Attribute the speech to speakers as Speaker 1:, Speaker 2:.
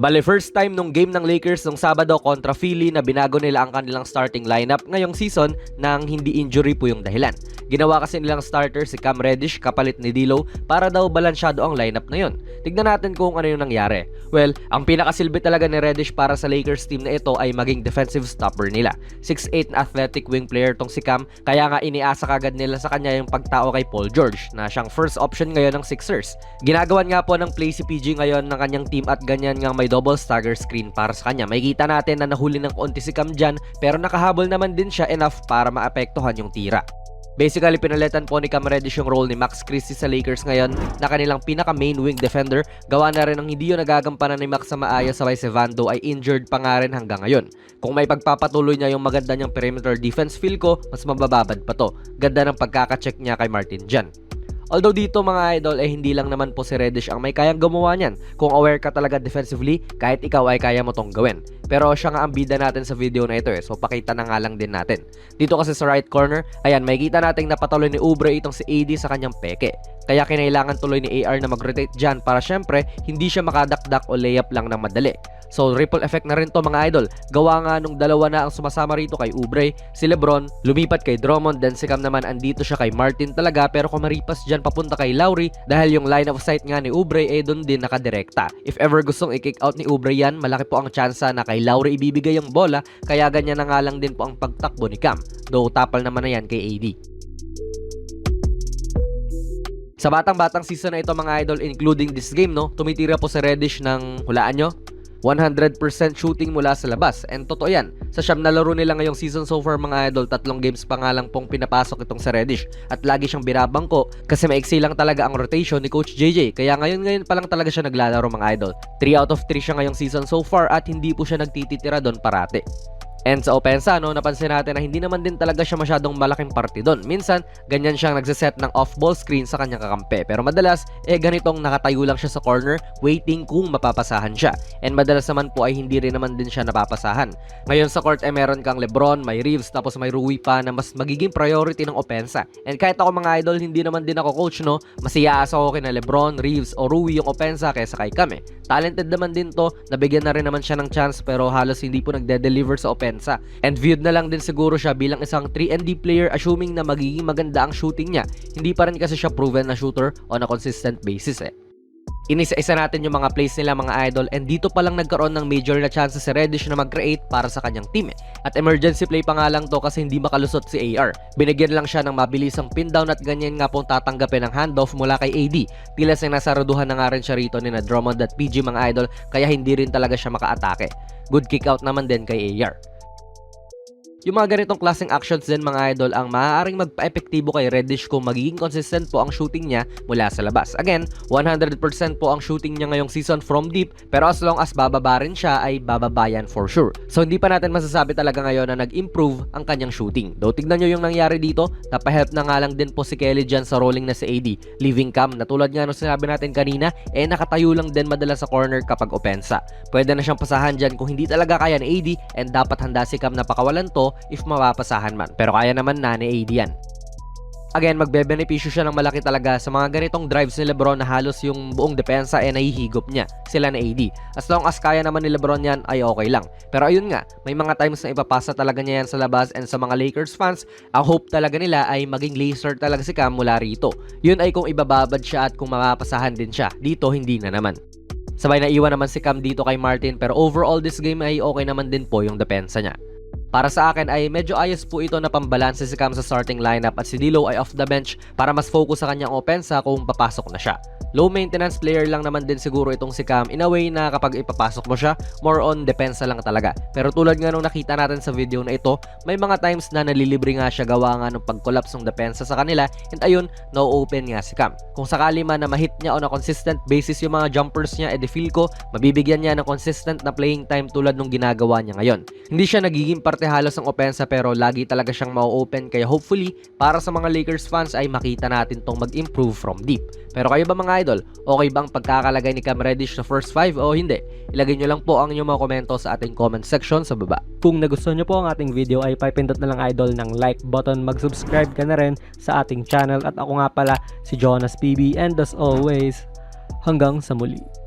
Speaker 1: Bale, first time nung game ng Lakers nung Sabado kontra Philly na binago nila ang kanilang starting lineup ngayong season nang hindi injury po yung dahilan. Ginawa kasi nilang starter si Cam Reddish kapalit ni D'Lo para daw balansyado ang lineup na yon. Tignan natin kung ano yung nangyari. Well, ang pinakasilbi talaga ni Reddish para sa Lakers team na ito ay maging defensive stopper nila. 6'8 na athletic wing player tong si Cam, kaya nga iniasa kagad nila sa kanya yung pagtao kay Paul George na siyang first option ngayon ng Sixers. Ginagawan nga po ng play si PG ngayon ng kanyang team at ganyan nga may double stagger screen para sa kanya. May kita natin na nahuli ng konti si Cam dyan pero nakahabol naman din siya enough para maapektuhan yung tira. Basically, pinalitan po ni Cam Reddish yung role ni Max Christie sa Lakers ngayon na kanilang pinaka main wing defender. Gawa na rin ng hindi yung nagagampanan ni Max sa maayos sabay si Vando ay injured pa nga rin hanggang ngayon. Kung may pagpapatuloy niya yung maganda niyang perimeter defense feel ko, mas mabababad pa to. Ganda ng pagkakacheck niya kay Martin Jan. Although dito mga idol eh hindi lang naman po si Reddish ang may kayang gumawa niyan. Kung aware ka talaga defensively, kahit ikaw ay kaya mo tong gawin. Pero siya nga ang bida natin sa video na ito eh. So pakita na nga lang din natin. Dito kasi sa right corner, ayan makikita nating napatuloy ni Ubre itong si AD sa kanyang peke. Kaya kinailangan tuloy ni AR na mag-rotate dyan para syempre hindi siya makadakdak o layup lang ng madali. So ripple effect na rin to mga idol. Gawa nga nung dalawa na ang sumasama rito kay Ubre, si Lebron, lumipat kay Drummond, then si Cam naman andito siya kay Martin talaga pero kung maripas dyan papunta kay Lowry dahil yung line of sight nga ni Ubre eh doon din nakadirekta. If ever gustong i-kick out ni Ubre yan, malaki po ang tsansa na kay Lowry ibibigay yung bola kaya ganyan na nga lang din po ang pagtakbo ni Cam. Though tapal naman na yan kay AD. Sa batang-batang season na ito mga idol, including this game, no, tumitira po si Reddish ng, hulaan nyo, 100% shooting mula sa labas. And totoo yan. Sa siyam na laro nila ngayong season so far mga idol, tatlong games pa nga lang pong pinapasok itong sa Reddish. At lagi siyang binabangko kasi maiksi lang talaga ang rotation ni Coach JJ. Kaya ngayon ngayon pa lang talaga siya naglalaro mga idol. 3 out of 3 siya ngayong season so far at hindi po siya nagtititira doon parate. And sa opensa, no, napansin natin na hindi naman din talaga siya masyadong malaking party doon. Minsan, ganyan siyang nagsiset ng off-ball screen sa kanyang kakampi. Pero madalas, eh ganitong nakatayo lang siya sa corner, waiting kung mapapasahan siya. And madalas naman po ay hindi rin naman din siya napapasahan. Ngayon sa court, eh meron kang Lebron, may Reeves, tapos may Rui pa na mas magiging priority ng opensa. And kahit ako mga idol, hindi naman din ako coach, no, mas iaasa ko kina Lebron, Reeves, o Rui yung opensa kaysa kay Kame. Talented naman din to, nabigyan na rin naman siya ng chance pero halos hindi po nagde-deliver sa opensa depensa. And viewed na lang din siguro siya bilang isang 3 D player assuming na magiging maganda ang shooting niya. Hindi pa rin kasi siya proven na shooter on a consistent basis eh. Inisa-isa natin yung mga plays nila mga idol and dito pa lang nagkaroon ng major na chances si Reddish na mag-create para sa kanyang team. eh. At emergency play pa nga lang to kasi hindi makalusot si AR. Binigyan lang siya ng mabilisang pin down at ganyan nga pong tatanggapin ng handoff mula kay AD. Tila sa nasaraduhan na nga rin siya rito ni na Drummond at PG mga idol kaya hindi rin talaga siya makaatake. Good kick out naman din kay AR. Yung mga ganitong klaseng actions din mga idol ang maaaring magpa-epektibo kay Reddish kung magiging consistent po ang shooting niya mula sa labas. Again, 100% po ang shooting niya ngayong season from deep pero as long as bababa rin siya ay bababayan for sure. So hindi pa natin masasabi talaga ngayon na nag-improve ang kanyang shooting. Though tignan nyo yung nangyari dito, napahelp na nga lang din po si Kelly dyan sa rolling na si AD. Leaving cam na tulad nga nung sinabi natin kanina, eh nakatayo lang din madalas sa corner kapag opensa. Pwede na siyang pasahan dyan kung hindi talaga kaya ni AD and dapat handa si Cam na pakawalan to if mapapasahan man. Pero kaya naman na ni AD yan. Again, magbebenepisyo siya ng malaki talaga sa mga ganitong drives ni Lebron na halos yung buong depensa ay nahihigop niya, sila na AD. As long as kaya naman ni Lebron yan, ay okay lang. Pero ayun nga, may mga times na ipapasa talaga niya yan sa labas and sa mga Lakers fans, ang hope talaga nila ay maging laser talaga si Cam mula rito. Yun ay kung ibababad siya at kung mapapasahan din siya. Dito, hindi na naman. Sabay na iwan naman si Cam dito kay Martin pero overall this game ay okay naman din po yung depensa niya. Para sa akin ay medyo ayos po ito na pambalanse si Cam sa starting lineup at si Dilo ay off the bench para mas focus sa kanyang opensa kung papasok na siya. Low maintenance player lang naman din siguro itong si Cam in a way na kapag ipapasok mo siya, more on depensa lang talaga. Pero tulad nga nung nakita natin sa video na ito, may mga times na nalilibre nga siya gawa nga ng pag-collapse ng depensa sa kanila and ayun, no-open nga si Cam. Kung sakali man na ma-hit niya on a consistent basis yung mga jumpers niya, edi feel ko, mabibigyan niya ng consistent na playing time tulad nung ginagawa niya ngayon. Hindi siya nagiging parte halos ng opensa pero lagi talaga siyang ma-open kaya hopefully para sa mga Lakers fans ay makita natin tong mag-improve from deep. Pero kayo ba mga idol, okay ba ang pagkakalagay ni Cam Reddish sa first 5 o hindi? Ilagay nyo lang po ang inyong mga komento sa ating comment section sa baba.
Speaker 2: Kung nagustuhan nyo po ang ating video ay papindot na lang idol ng like button, mag-subscribe ka na rin sa ating channel at ako nga pala si Jonas PB and as always, hanggang sa muli.